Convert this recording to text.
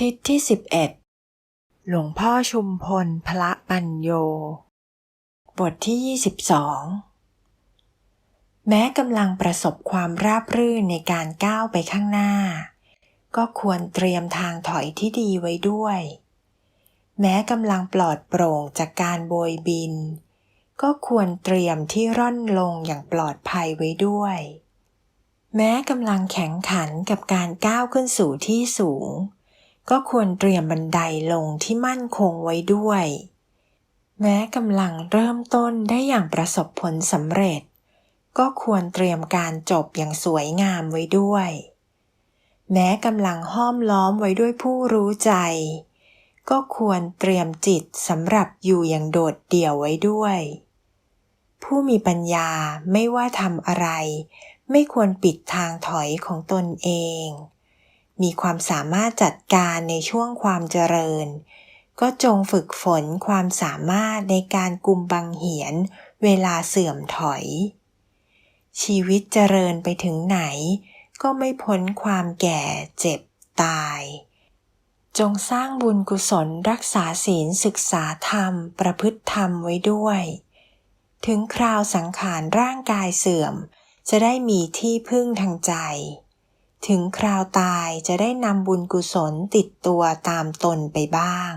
ทิศที่ 11 หลวงพ่อชุมพลพระปัญโย บทที่ 22 แม้กำลังประสบความราบรื่นในการก้าวไปข้างหน้า ก็ควรเตรียมทางถอยที่ดีไว้ด้วย แม้กำลังปลอดโปร่งจากการโบยบิน ก็ควรเตรียมที่ร่อนลงอย่างปลอดภัยไว้ด้วยแม้กำลังแข็งขันกับการก้าวขึ้นสู่ที่สูง ก็ควรเตรียมบันไดลงที่มั่นคงไว้ด้วย แม้กำลังเริ่มต้นได้อย่างประสบผลสำเร็จ ก็ควรเตรียมการจบอย่างสวยงามไว้ด้วย แม้กำลังห้อมล้อมไว้ด้วยผู้รู้ใจ ก็ควรเตรียมจิตสำหรับอยู่อย่างโดดเดี่ยวไว้ด้วย ผู้มีปัญญาไม่ว่าทำอะไร ไม่ควรปิดทางถอยของตนเอง มีความสามารถจัดการในช่วงความเจริญ ก็จงฝึกฝนความสามารถในการกุมบังเหียนเวลาเสื่อมถอย ชีวิตเจริญไปถึงไหน ก็ไม่พ้นความแก่เจ็บตาย จงสร้างบุญกุศลรักษาศีลศึกษาธรรมประพฤติธรรมไว้ด้วย ถึงคราวสังขารร่างกายเสื่อม จะได้มีที่พึ่งทางใจ ถึงคราวตายจะได้นำบุญกุศลติดตัวตามตนไปบ้าง